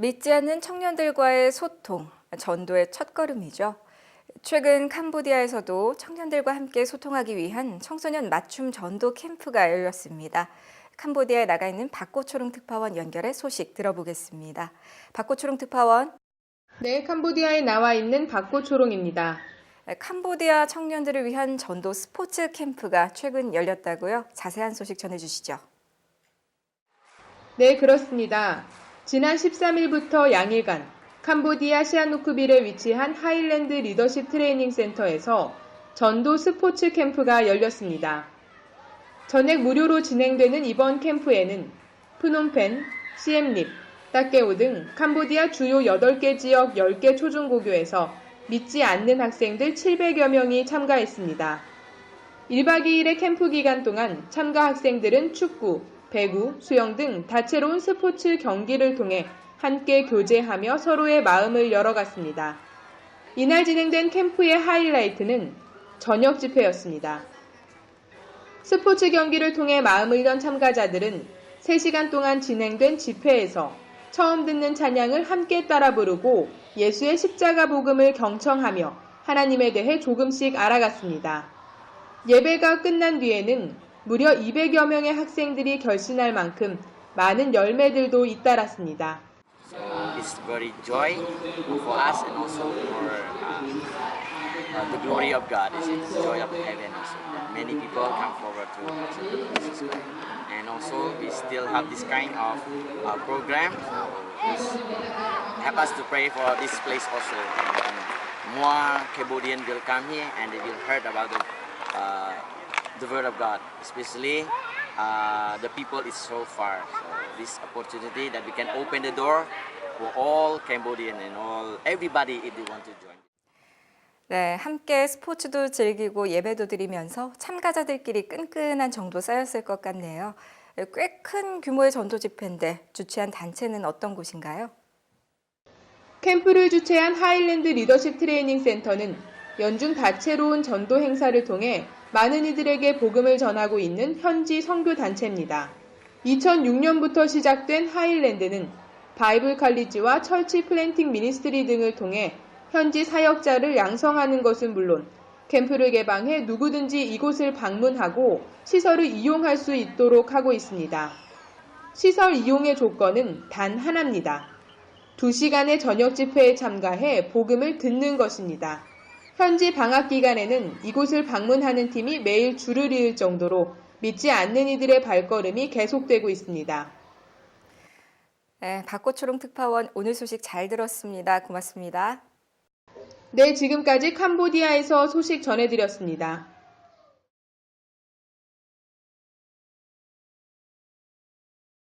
믿지 않는 청년들과의 소통, 전도의 첫걸음이죠. 최근 캄보디아에서도 청년들과 함께 소통하기 위한 청소년 맞춤 전도 캠프가 열렸습니다. 캄보디아에 나가 있는 박고초롱 특파원 연결해 소식 들어보겠습니다. 박고초롱 특파원, 네, 캄보디아에 나와 있는 박고초롱입니다. 캄보디아 청년들을 위한 전도 스포츠 캠프가 최근 열렸다고요? 자세한 소식 전해주시죠. 네, 그렇습니다. 지난 13일부터 양일간 캄보디아 시아누크빌에 위치한 하일랜드 리더십 트레이닝 센터에서 전도 스포츠 캠프가 열렸습니다. 전액 무료로 진행되는 이번 캠프에는 프놈펜, 시엠립, 따케오 등 캄보디아 주요 8개 지역 10개 초중고교에서 믿지 않는 학생들 700여 명이 참가했습니다. 1박 2일의 캠프 기간 동안 참가 학생들은 축구, 배구, 수영 등 다채로운 스포츠 경기를 통해 함께 교제하며 서로의 마음을 열어갔습니다. 이날 진행된 캠프의 하이라이트는 저녁 집회였습니다. 스포츠 경기를 통해 마음을 연 참가자들은 3시간 동안 진행된 집회에서 처음 듣는 찬양을 함께 따라 부르고 예수의 십자가 복음을 경청하며 하나님에 대해 조금씩 알아갔습니다. 예배가 끝난 뒤에는 무려 200여 명의 학생들이 결신할 만큼 많은 열매들도 잇따랐습니다. It's very joy for us and also for uh, uh, the glory of God. It's the joy of heaven also. Many people come forward to Jesus Christ. And also we still have this kind of uh, program. Please help us to pray for this place also. And more Cambodian will come here and they will heard about the, uh, the word of God, especially uh, the people is so far. So this opportunity that we can open the door for all Cambodian and all everybody if they want to join. 네, 함께 스포츠도 즐기고 예배도 드리면서 참가자들끼리 끈끈한 정도 쌓였을 것 같네요. 꽤 큰 규모의 전도 집회인데 주최한 단체는 어떤 곳인가요? 캠프를 주최한 하일랜드 리더십 트레이닝 센터는 연중 다채로운 전도 행사를 통해 많은 이들에게 복음을 전하고 있는 현지 선교 단체입니다. 2006년부터 시작된 하일랜드는 바이블 칼리지와 철치 플랜팅 미니스트리 등을 통해 현지 사역자를 양성하는 것은 물론 캠프를 개방해 누구든지 이곳을 방문하고 시설을 이용할 수 있도록 하고 있습니다. 시설 이용의 조건은 단 하나입니다. 2시간의 저녁 집회에 참가해 복음을 듣는 것입니다. 현지 방학 기간에는 이곳을 방문하는 팀이 매일 줄을 이을 정도로 믿지 않는 이들의 발걸음이 계속되고 있습니다. 네, 박고초롱 특파원 오늘 소식 잘 들었습니다. 고맙습니다. 네, 지금까지 캄보디아에서 소식 전해드렸습니다.